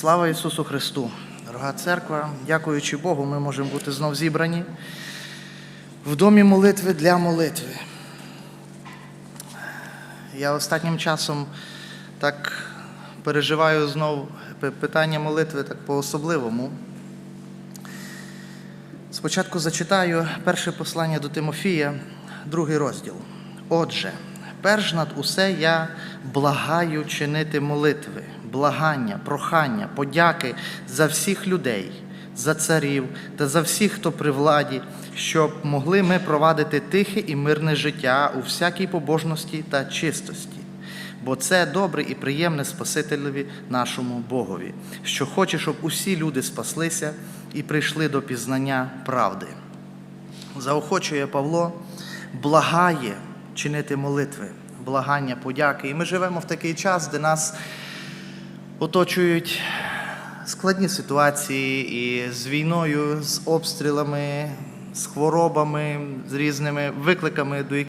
Слава Ісусу Христу! Дорога церква, дякуючи Богу, ми можемо бути знов зібрані в домі молитви для молитви. Я останнім часом так переживаю знов питання молитви так по-особливому. Спочатку зачитаю перше послання до Тимофія, другий розділ. Отже, перш над усе я благаю чинити молитви, благання, прохання, подяки за всіх людей, за царів та за всіх, хто при владі, щоб могли ми провадити тихе і мирне життя у всякій побожності та чистості. Бо це добре і приємне Спасителеві нашому Богові, що хоче, щоб усі люди спаслися і прийшли до пізнання правди. Заохочує Павло, благає чинити молитви, благання, подяки. І ми живемо в такий час, де нас оточують складні ситуації і з війною, з обстрілами, з хворобами, з різними викликами, до яких